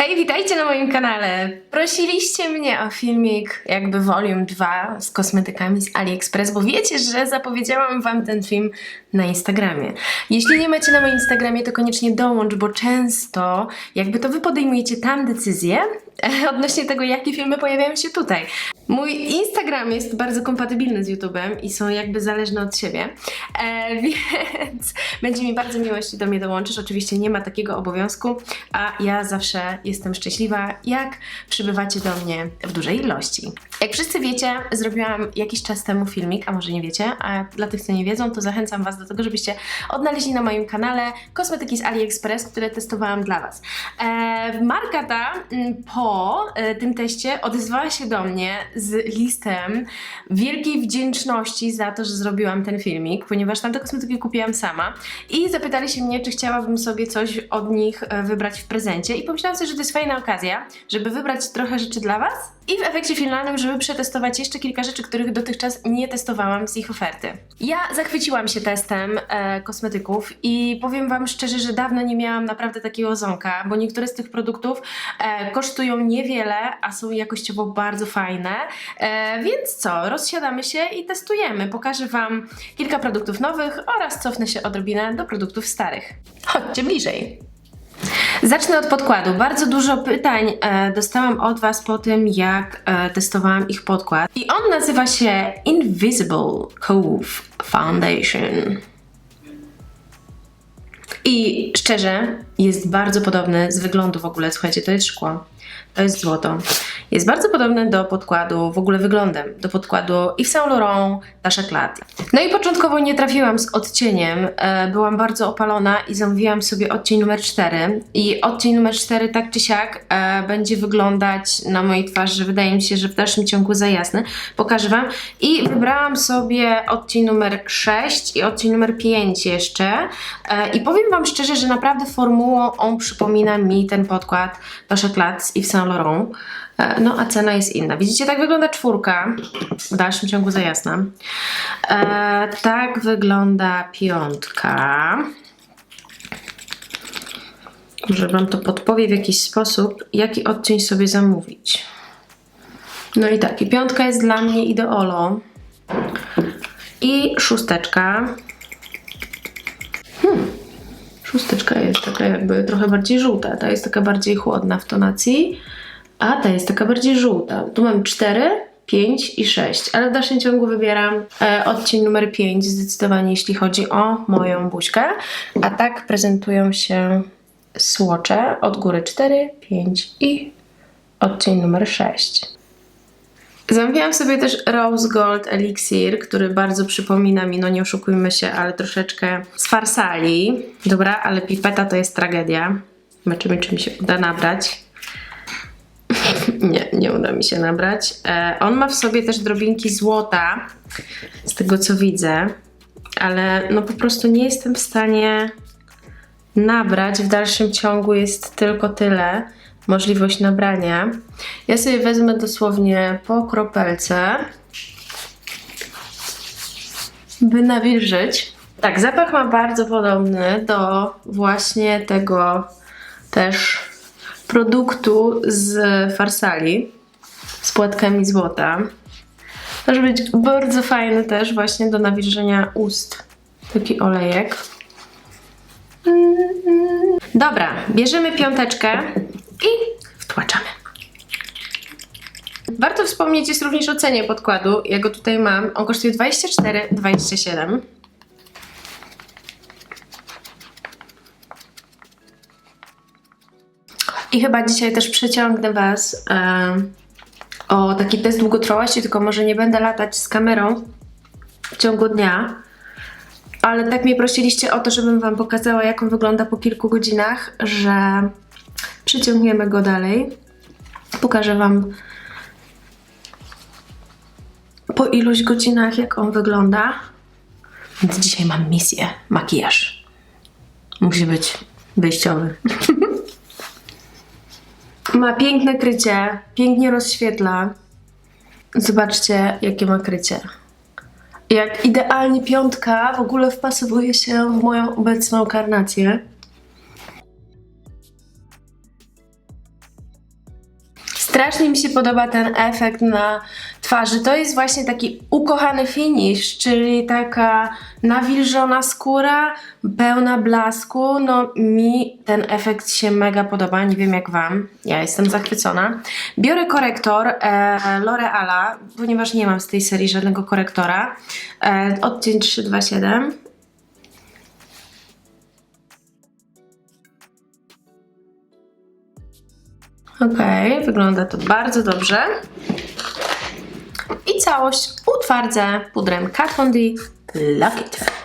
Hej, witajcie na moim kanale. Prosiliście mnie o filmik jakby volume 2 z kosmetykami z AliExpress, bo wiecie, że zapowiedziałam wam ten film na Instagramie. Jeśli nie macie na moim Instagramie, to koniecznie dołącz, bo często jakby to wy podejmujecie tam decyzje e, odnośnie tego, jakie filmy pojawiają się tutaj. Mój Instagram jest bardzo kompatybilny z YouTube'em i są jakby zależne od siebie, e, więc będzie mi bardzo miło, jeśli do mnie dołączysz. Oczywiście nie ma takiego obowiązku, a ja zawsze jestem szczęśliwa, jak przybywacie do mnie w dużej ilości. Jak wszyscy wiecie, zrobiłam jakiś czas temu filmik, a może nie wiecie, a dla tych, co nie wiedzą, to zachęcam Was do tego, żebyście odnaleźli na moim kanale kosmetyki z AliExpress, które testowałam dla Was. E, marka ta mm, po e, tym teście odezwała się do mnie z listem wielkiej wdzięczności za to, że zrobiłam ten filmik, ponieważ tamte kosmetyki kupiłam sama i zapytali się mnie, czy chciałabym sobie coś od nich e, wybrać w prezencie i pomyślałam sobie, że to jest fajna okazja, żeby wybrać trochę rzeczy dla Was i w efekcie finalnym, żeby przetestować jeszcze kilka rzeczy, których dotychczas nie testowałam z ich oferty. Ja zachwyciłam się testem e, kosmetyków i powiem Wam szczerze, że dawno nie miałam naprawdę takiego zonka, bo niektóre z tych produktów e, kosztują niewiele, a są jakościowo bardzo fajne. E, więc co, rozsiadamy się i testujemy. Pokażę Wam kilka produktów nowych oraz cofnę się odrobinę do produktów starych. Chodźcie bliżej. Zacznę od podkładu. Bardzo dużo pytań e, dostałam od Was po tym, jak e, testowałam ich podkład. I on nazywa się Invisible Cove Foundation. I szczerze, jest bardzo podobny z wyglądu w ogóle. Słuchajcie, to jest szkło. To jest złoto. Jest bardzo podobny do podkładu, w ogóle wyglądem, do podkładu Yves Saint Laurent Clat. No i początkowo nie trafiłam z odcieniem, e, byłam bardzo opalona i zamówiłam sobie odcień numer 4 i odcień numer 4 tak czy siak e, będzie wyglądać na mojej twarzy, wydaje mi się, że w dalszym ciągu za jasny. Pokażę Wam. I wybrałam sobie odcień numer 6 i odcień numer 5 jeszcze e, i powiem Wam szczerze, że naprawdę formułą on przypomina mi ten podkład Tasha Clat z Yves Saint Laurent. E, No a cena jest inna. Widzicie, tak wygląda czwórka. W dalszym ciągu za jasna. E, tak wygląda piątka. Może Wam to podpowie w jakiś sposób, jaki odcień sobie zamówić. No i tak, i piątka jest dla mnie ideolo. I szósteczka. Szósteczka jest taka jakby trochę bardziej żółta. Ta jest taka bardziej chłodna w tonacji. A ta jest taka bardziej żółta. Tu mam 4, 5 i 6, ale w dalszym ciągu wybieram e, odcień numer 5 zdecydowanie, jeśli chodzi o moją buźkę. A tak prezentują się słocze od góry 4, 5 i odcień numer 6. Zamówiłam sobie też Rose Gold Elixir, który bardzo przypomina mi, no nie oszukujmy się, ale troszeczkę z farsali. Dobra, ale pipeta to jest tragedia. Zobaczymy, czy mi się uda nabrać. Nie, nie uda mi się nabrać. E, on ma w sobie też drobinki złota, z tego co widzę, ale no po prostu nie jestem w stanie nabrać. W dalszym ciągu jest tylko tyle, możliwość nabrania. Ja sobie wezmę dosłownie po kropelce, by nawilżyć. Tak, zapach ma bardzo podobny do właśnie tego też produktu z farsali z płatkami złota. Może być bardzo fajny też właśnie do nawilżenia ust. Taki olejek. Dobra, bierzemy piąteczkę i wtłaczamy. Warto wspomnieć jest również o cenie podkładu. Ja go tutaj mam. On kosztuje 24,27. I chyba dzisiaj też przeciągnę Was o taki test długotrwałości, tylko może nie będę latać z kamerą w ciągu dnia. Ale tak mnie prosiliście o to, żebym Wam pokazała, jak on wygląda po kilku godzinach, że przyciągniemy go dalej. Pokażę Wam po iluś godzinach, jak on wygląda. Więc dzisiaj mam misję, makijaż. Musi być wyjściowy. Ma piękne krycie, pięknie rozświetla. Zobaczcie, jakie ma krycie. Jak idealnie piątka w ogóle wpasowuje się w moją obecną karnację. Strasznie mi się podoba ten efekt na twarzy. To jest właśnie taki ukochany finish, czyli taka nawilżona skóra, pełna blasku. No mi ten efekt się mega podoba, nie wiem jak wam. Ja jestem zachwycona. Biorę korektor e, L'Oreala, ponieważ nie mam z tej serii żadnego korektora. E, odcień 327. Okej, wygląda to bardzo dobrze. I całość utwardzę pudrem Kat Von D Lucky Charm.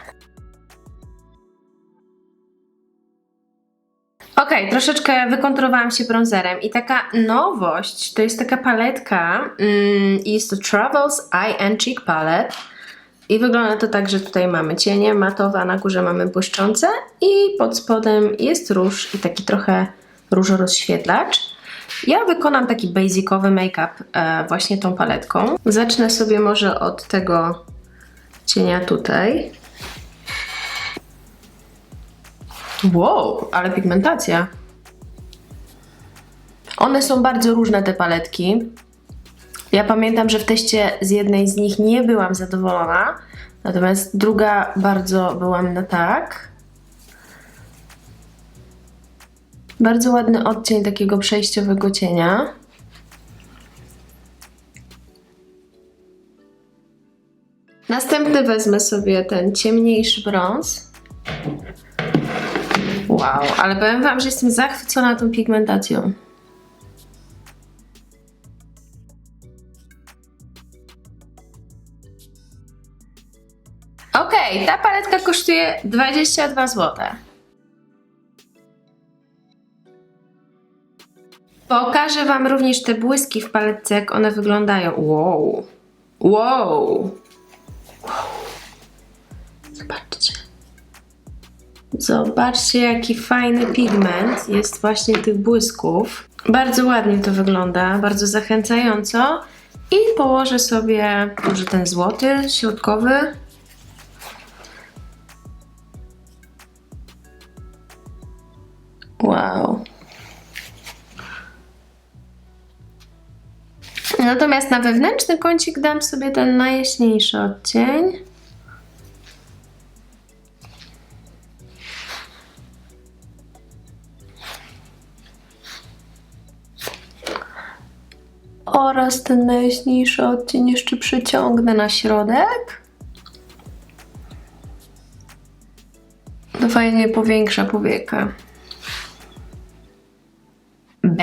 Okej, troszeczkę wykontrowałam się bronzerem i taka nowość, to jest taka paletka mm, jest to Travels Eye and Cheek Palette i wygląda to tak, że tutaj mamy cienie matowe, a na górze mamy błyszczące i pod spodem jest róż i taki trochę różorozświetlacz. Ja wykonam taki basicowy make-up e, właśnie tą paletką. Zacznę sobie może od tego cienia tutaj. Wow, ale pigmentacja. One są bardzo różne te paletki. Ja pamiętam, że w teście z jednej z nich nie byłam zadowolona, natomiast druga bardzo byłam na tak. Bardzo ładny odcień takiego przejściowego cienia. Następny wezmę sobie ten ciemniejszy brąz. Wow, ale powiem Wam, że jestem zachwycona tą pigmentacją. Okej, ta paletka kosztuje 22 zł. Pokażę Wam również te błyski w paletce, jak one wyglądają. Wow. Wow. Zobaczcie. Zobaczcie, jaki fajny pigment jest właśnie tych błysków. Bardzo ładnie to wygląda, bardzo zachęcająco. I położę sobie może ten złoty, środkowy. Wow. Natomiast na wewnętrzny kącik dam sobie ten najjaśniejszy odcień. Oraz ten najjaśniejszy odcień jeszcze przyciągnę na środek. To fajnie powiększa powieka.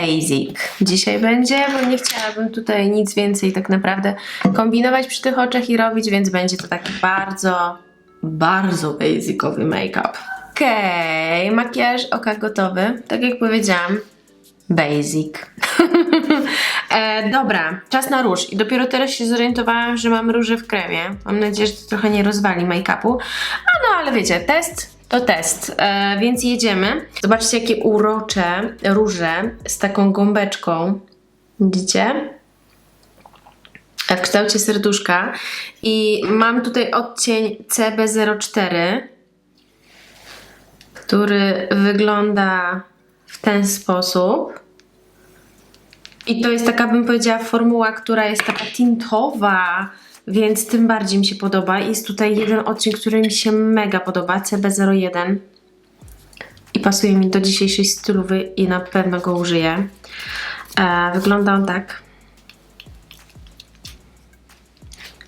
Basic. Dzisiaj będzie, bo nie chciałabym tutaj nic więcej tak naprawdę kombinować przy tych oczach i robić, więc będzie to taki bardzo, bardzo basicowy make-up. Okej, okay, makijaż oka gotowy. Tak jak powiedziałam, basic. e, dobra, czas na róż. I dopiero teraz się zorientowałam, że mam róże w kremie. Mam nadzieję, że to trochę nie rozwali make-upu. A no, ale wiecie, test to test, e, więc jedziemy. Zobaczcie, jakie urocze róże z taką gąbeczką. Widzicie? W kształcie serduszka. I mam tutaj odcień CB04, który wygląda w ten sposób. I to jest taka, bym powiedziała, formuła, która jest taka tintowa, więc tym bardziej mi się podoba. Jest tutaj jeden odcień, który mi się mega podoba, CB01 i pasuje mi do dzisiejszej stylowy i na pewno go użyję. E, wygląda on tak.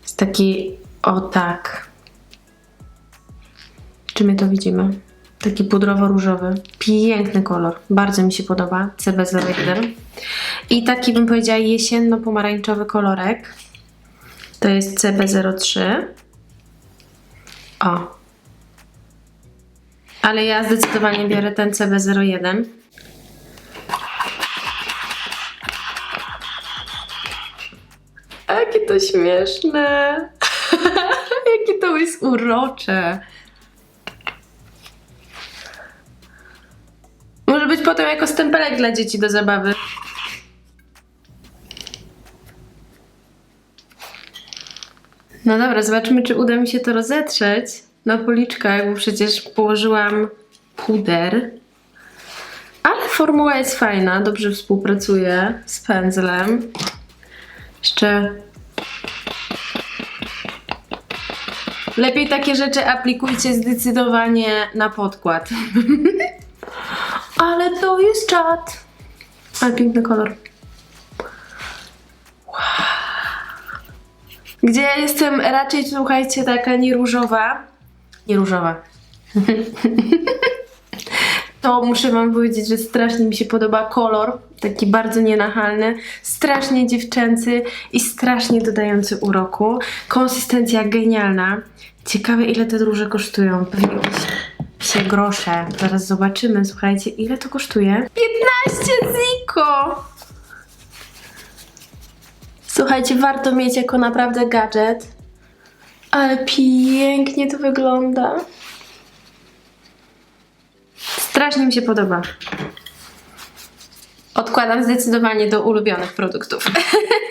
Jest taki, o tak. Czy my to widzimy? Taki pudrowo-różowy. Piękny kolor. Bardzo mi się podoba. CB01. I taki bym powiedziała jesienno-pomarańczowy kolorek. To jest CB03. O. Ale ja zdecydowanie biorę ten CB01. Jakie to śmieszne. Jakie to jest urocze. Może być potem jako stempelek dla dzieci do zabawy. No dobra, zobaczymy, czy uda mi się to rozetrzeć na policzkach, bo przecież położyłam puder. Ale formuła jest fajna, dobrze współpracuje z pędzlem. Jeszcze lepiej takie rzeczy aplikujcie zdecydowanie na podkład. Ale to jest czat. Ale piękny kolor. Gdzie ja jestem raczej, słuchajcie, taka nie różowa. Nie różowa. To muszę wam powiedzieć, że strasznie mi się podoba kolor, taki bardzo nienachalny, strasznie dziewczęcy i strasznie dodający uroku. Konsystencja genialna. Ciekawe ile te róże kosztują. Pewnie psie grosze. Zaraz zobaczymy, słuchajcie, ile to kosztuje. 15 ziko! Słuchajcie, warto mieć jako naprawdę gadżet. Ale pięknie to wygląda. Strasznie mi się podoba. Odkładam zdecydowanie do ulubionych produktów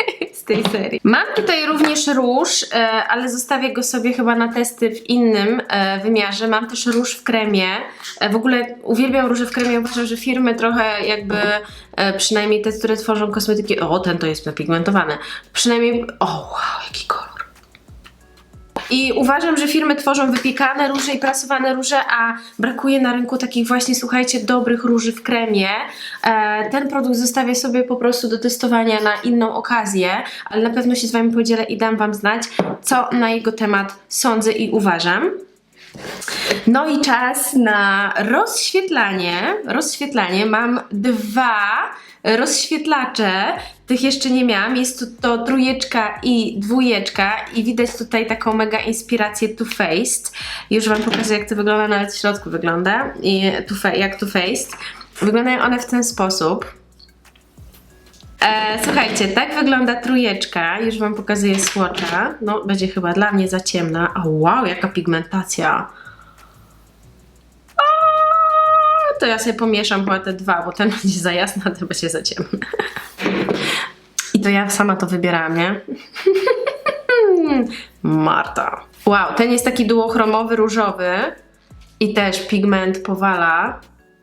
tej serii. Mam tutaj również róż, e, ale zostawię go sobie chyba na testy w innym e, wymiarze. Mam też róż w kremie. E, W ogóle uwielbiam róże w kremie. Uważam, że firmy trochę jakby, przynajmniej te, które tworzą kosmetyki, o ten to jest napigmentowany. Przynajmniej, o wow, jaki kolor. I uważam, że firmy tworzą wypiekane róże i prasowane róże, a brakuje na rynku takich właśnie, słuchajcie, dobrych róży w kremie. E, ten produkt zostawię sobie po prostu do testowania na inną okazję, ale na pewno się z Wami podzielę i dam Wam znać, co na jego temat sądzę i uważam. No i czas na rozświetlanie. Rozświetlanie. Mam dwa rozświetlacze. Tych jeszcze nie miałam. Jest to, to trójeczka i dwójeczka i widać tutaj taką mega inspirację Too Faced. Już Wam pokażę jak to wygląda, nawet w środku wygląda. I Fa- jak Too Faced. Wyglądają one w ten sposób. E, słuchajcie, tak wygląda trójeczka. Już Wam pokazuję swatcha. No, będzie chyba dla mnie za ciemna. A wow, jaka pigmentacja. To ja sobie pomieszam chyba te dwa, bo ten będzie za jasny, a ten będzie za ciemny. I to ja sama to wybierałam, nie? Marta. Wow, ten jest taki duochromowy, różowy i też pigment powala.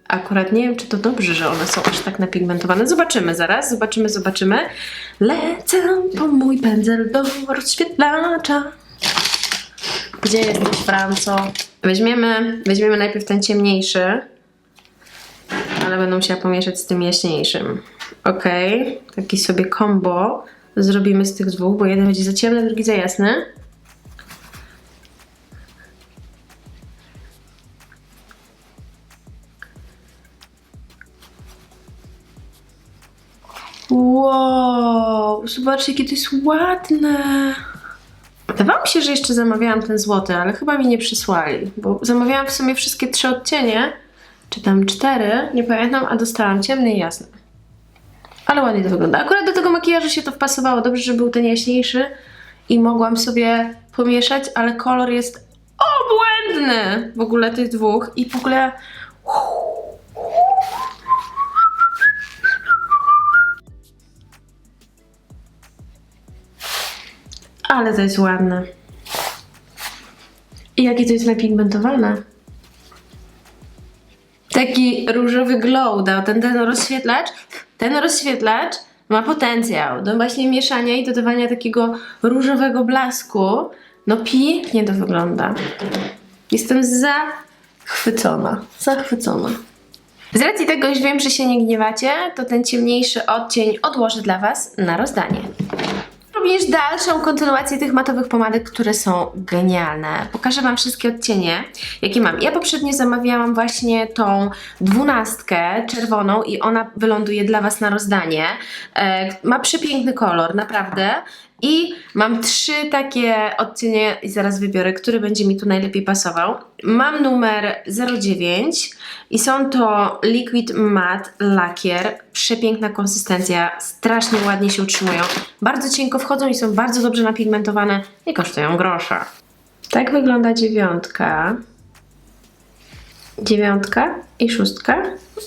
Akurat nie wiem, czy to dobrze, że one są aż tak napigmentowane. Zobaczymy zaraz, zobaczymy, zobaczymy. Lecę po mój pędzel do rozświetlacza. Gdzie jesteś, Franco? Weźmiemy, weźmiemy najpierw ten ciemniejszy, ale będę musiała pomieszać z tym jaśniejszym. Okej, taki sobie combo zrobimy z tych dwóch, bo jeden będzie za ciemny, drugi za jasny. Wow, zobaczcie, jakie to jest ładne. Wydawało mi się, że jeszcze zamawiałam ten złoty, ale chyba mi nie przysłali, bo zamawiałam w sumie wszystkie trzy odcienie, czy tam cztery, nie pamiętam, a dostałam ciemny i jasny. Ale ładnie to wygląda. Akurat do tego makijażu się to wpasowało. Dobrze, że był ten jaśniejszy i mogłam sobie pomieszać, ale kolor jest obłędny w ogóle tych dwóch i w ogóle Ale to jest ładne. I jakie to jest napigmentowane. Taki różowy glow dał ten, ten rozświetlacz. Ten rozświetlacz ma potencjał do właśnie mieszania i dodawania takiego różowego blasku. No pięknie to wygląda. Jestem zachwycona. Zachwycona. Z racji tego, już wiem, że się nie gniewacie, to ten ciemniejszy odcień odłożę dla Was na rozdanie również dalszą kontynuację tych matowych pomadek, które są genialne. Pokażę Wam wszystkie odcienie, jakie mam. Ja poprzednio zamawiałam właśnie tą dwunastkę czerwoną i ona wyląduje dla Was na rozdanie. E, ma przepiękny kolor, naprawdę. I mam trzy takie odcienie i zaraz wybiorę, który będzie mi tu najlepiej pasował. Mam numer 09 i są to Liquid Matte Lakier. Przepiękna konsystencja, strasznie ładnie się utrzymują. Bardzo cienko wchodzą i są bardzo dobrze napigmentowane i kosztują grosza. Tak wygląda dziewiątka. Dziewiątka i szóstka.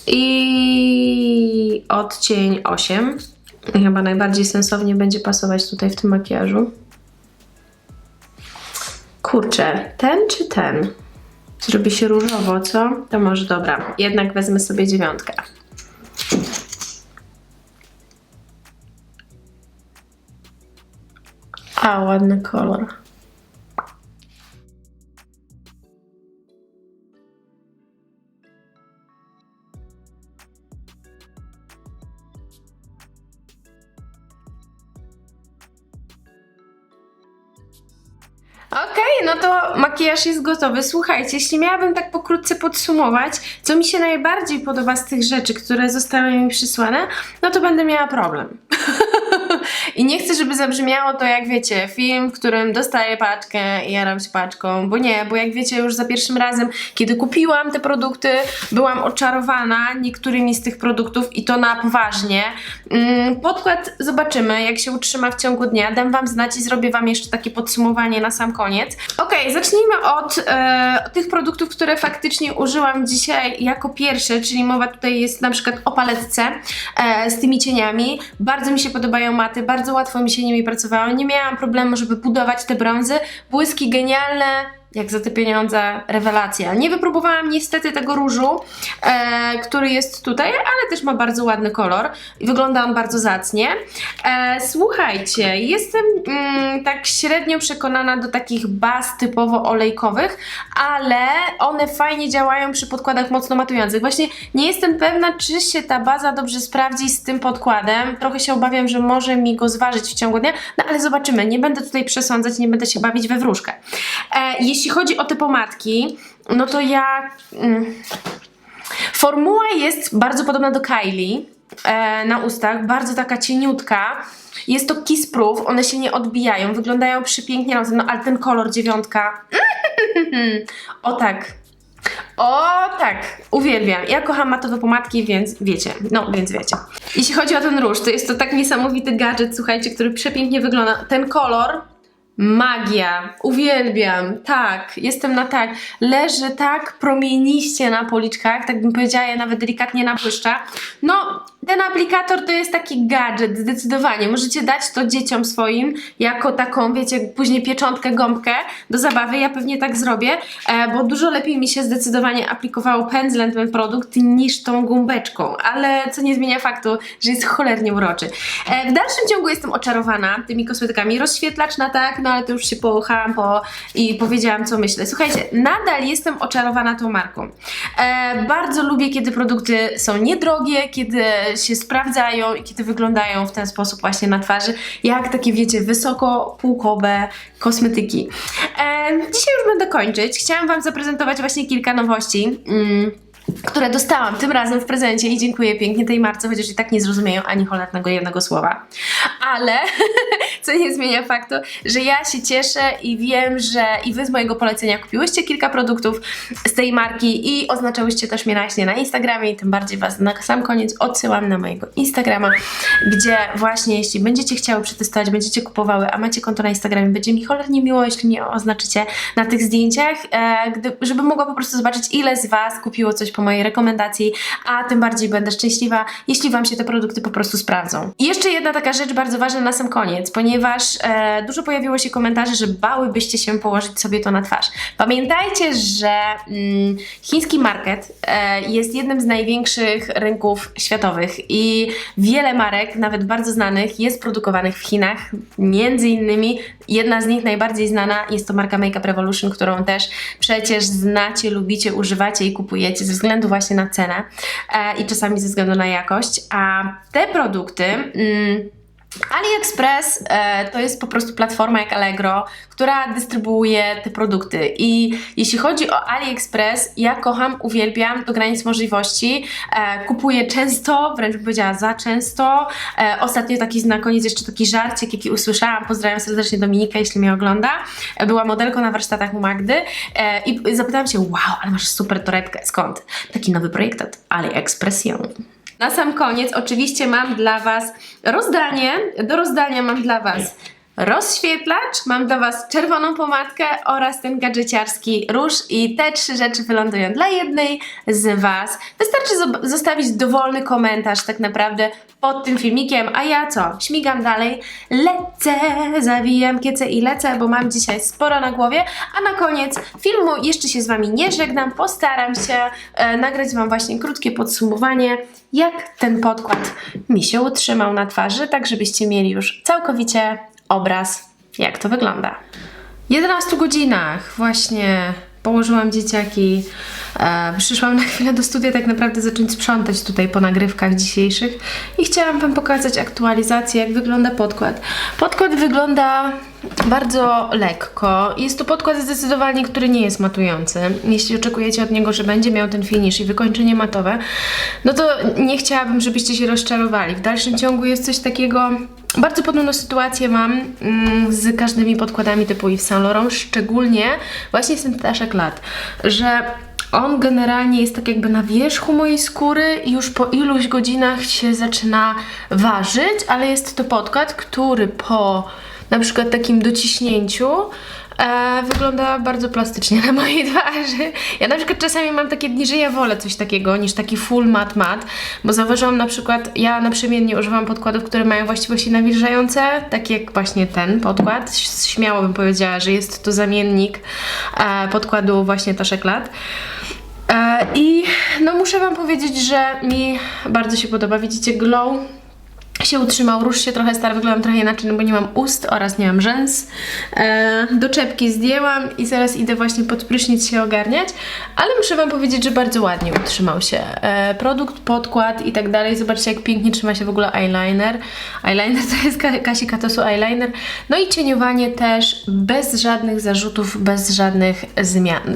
I odcień 8. I chyba najbardziej sensownie będzie pasować tutaj w tym makijażu. Kurczę, ten czy ten? Zrobi się różowo, co? To może dobra. Jednak wezmę sobie dziewiątkę. A, ładny kolor. No to makijaż jest gotowy. Słuchajcie, jeśli miałabym tak pokrótce podsumować, co mi się najbardziej podoba z tych rzeczy, które zostały mi przysłane, no to będę miała problem. I nie chcę, żeby zabrzmiało to jak wiecie, film, w którym dostaję paczkę i jaram się paczką, bo nie, bo jak wiecie już za pierwszym razem, kiedy kupiłam te produkty, byłam oczarowana niektórymi z tych produktów i to na poważnie. Mm, Podkład zobaczymy, jak się utrzyma w ciągu dnia, dam wam znać i zrobię wam jeszcze takie podsumowanie na sam koniec. Okej, zacznijmy od e, tych produktów, które faktycznie użyłam dzisiaj jako pierwsze, czyli mowa tutaj jest na przykład o paletce e, z tymi cieniami. Bardzo mi się podobają maty, bardzo łatwo mi się nimi pracowało. Nie miałam problemu, żeby budować te brązy. Błyski genialne, jak za te pieniądze, rewelacja. Nie wypróbowałam niestety tego różu, e, który jest tutaj, ale też ma bardzo ładny kolor i wygląda on bardzo zacnie. E, słuchajcie, jestem mm, tak średnio przekonana do takich baz typowo olejkowych, ale one fajnie działają przy podkładach mocno matujących. Właśnie nie jestem pewna, czy się ta baza dobrze sprawdzi z tym podkładem. Trochę się obawiam, że może mi go zważyć w ciągu dnia, no ale zobaczymy. Nie będę tutaj przesądzać, nie będę się bawić we wróżkę. E, jeśli chodzi o te pomadki, no to ja... Mm, formuła jest bardzo podobna do Kylie e, na ustach, bardzo taka cieniutka. Jest to kiss proof, one się nie odbijają, wyglądają przepięknie na no ale ten kolor dziewiątka. o tak. O tak, uwielbiam. Ja kocham matowe pomadki, więc wiecie, no więc wiecie. Jeśli chodzi o ten róż, to jest to tak niesamowity gadżet, słuchajcie, który przepięknie wygląda. Ten kolor Magia, uwielbiam, tak, jestem na tak. Leży tak promieniście na policzkach, tak bym powiedziała, ja nawet delikatnie nabłyszcza. No, ten aplikator to jest taki gadżet, zdecydowanie. Możecie dać to dzieciom swoim jako taką, wiecie, później pieczątkę, gąbkę do zabawy. Ja pewnie tak zrobię, e, bo dużo lepiej mi się zdecydowanie aplikowało pędzlem ten produkt niż tą gąbeczką, ale co nie zmienia faktu, że jest cholernie uroczy. E, w dalszym ciągu jestem oczarowana tymi kosmetykami. Rozświetlacz na tak, no ale to już się połuchałam po, i powiedziałam, co myślę. Słuchajcie, nadal jestem oczarowana tą marką. E, bardzo lubię, kiedy produkty są niedrogie, kiedy się sprawdzają i kiedy wyglądają w ten sposób właśnie na twarzy, jak takie, wiecie, wysoko półkowe kosmetyki. E, dzisiaj już będę kończyć. Chciałam Wam zaprezentować właśnie kilka nowości. Mm które dostałam tym razem w prezencie i dziękuję pięknie tej marce, chociaż i tak nie zrozumieją ani cholernego jednego słowa. Ale co nie zmienia faktu, że ja się cieszę i wiem, że i wy z mojego polecenia kupiłyście kilka produktów z tej marki i oznaczałyście też mnie naśnie na Instagramie i tym bardziej was na sam koniec odsyłam na mojego Instagrama, gdzie właśnie jeśli będziecie chciały przetestować, będziecie kupowały, a macie konto na Instagramie, będzie mi cholernie miło, jeśli mnie oznaczycie na tych zdjęciach, e, żeby mogła po prostu zobaczyć ile z was kupiło coś po mojej rekomendacji, a tym bardziej będę szczęśliwa, jeśli Wam się te produkty po prostu sprawdzą. I jeszcze jedna taka rzecz bardzo ważna na sam koniec, ponieważ e, dużo pojawiło się komentarzy, że bałybyście się położyć sobie to na twarz. Pamiętajcie, że mm, chiński market e, jest jednym z największych rynków światowych i wiele marek, nawet bardzo znanych, jest produkowanych w Chinach. Między innymi jedna z nich najbardziej znana jest to marka Makeup Revolution, którą też przecież znacie, lubicie, używacie i kupujecie ze właśnie na cenę e, i czasami ze względu na jakość. A te produkty. Mm, AliExpress e, to jest po prostu platforma jak Allegro, która dystrybuuje te produkty. I jeśli chodzi o AliExpress, ja kocham, uwielbiam do granic możliwości. E, kupuję często, wręcz bym powiedziała za często. E, ostatnio taki na koniec jeszcze taki żarcik, jaki usłyszałam. Pozdrawiam serdecznie Dominikę, jeśli mnie ogląda. E, była modelką na warsztatach u Magdy e, i zapytałam się, wow, ale masz super torebkę. Skąd? Taki nowy projekt od AliExpress ją. Na sam koniec oczywiście mam dla Was rozdanie. Do rozdania mam dla Was rozświetlacz, mam dla Was czerwoną pomadkę oraz ten gadżeciarski róż i te trzy rzeczy wylądują dla jednej z Was. Wystarczy zo- zostawić dowolny komentarz tak naprawdę pod tym filmikiem, a ja co? Śmigam dalej, lecę, zawijam kiece i lecę, bo mam dzisiaj sporo na głowie, a na koniec filmu jeszcze się z Wami nie żegnam, postaram się e, nagrać Wam właśnie krótkie podsumowanie, jak ten podkład mi się utrzymał na twarzy, tak żebyście mieli już całkowicie obraz jak to wygląda. 11 godzinach właśnie położyłam dzieciaki. E, przyszłam na chwilę do studia tak naprawdę zacząć sprzątać tutaj po nagrywkach dzisiejszych i chciałam Wam pokazać aktualizację, jak wygląda podkład. Podkład wygląda bardzo lekko. Jest to podkład zdecydowanie, który nie jest matujący. Jeśli oczekujecie od niego, że będzie miał ten finish i wykończenie matowe, no to nie chciałabym, żebyście się rozczarowali. W dalszym ciągu jest coś takiego... Bardzo podobną sytuację mam mm, z każdymi podkładami typu Yves Saint Laurent, szczególnie właśnie z tym ptaszek lat, że on generalnie jest tak jakby na wierzchu mojej skóry i już po iluś godzinach się zaczyna ważyć, ale jest to podkład, który po na przykład takim dociśnięciu e, wygląda bardzo plastycznie na mojej twarzy. Ja na przykład czasami mam takie dni, że ja wolę coś takiego niż taki full mat mat, bo zauważyłam na przykład, ja naprzemiennie używam podkładów, które mają właściwości nawilżające, tak jak właśnie ten podkład. Śmiało bym powiedziała, że jest to zamiennik e, podkładu właśnie Taszek Lat. E, I no muszę Wam powiedzieć, że mi bardzo się podoba. Widzicie glow się utrzymał, róż się trochę stary, wyglądam trochę inaczej, no bo nie mam ust oraz nie mam rzęs. E, do czepki zdjęłam i zaraz idę właśnie pod prysznic się ogarniać, ale muszę Wam powiedzieć, że bardzo ładnie utrzymał się. E, produkt, podkład i tak dalej. Zobaczcie, jak pięknie trzyma się w ogóle eyeliner. Eyeliner to jest Ka- Kasi Katosu eyeliner. No i cieniowanie też bez żadnych zarzutów, bez żadnych zmian.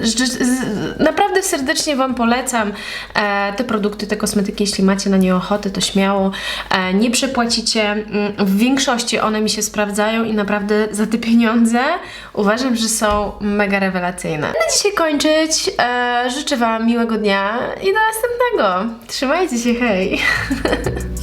Naprawdę serdecznie Wam polecam e, te produkty, te kosmetyki, jeśli macie na nie ochotę, to śmiało. E, nie przepłacicie. Mm, W większości one mi się sprawdzają i naprawdę za te pieniądze uważam, że są mega rewelacyjne. Na dzisiaj kończyć. E, życzę Wam miłego dnia i do następnego. Trzymajcie się, hej!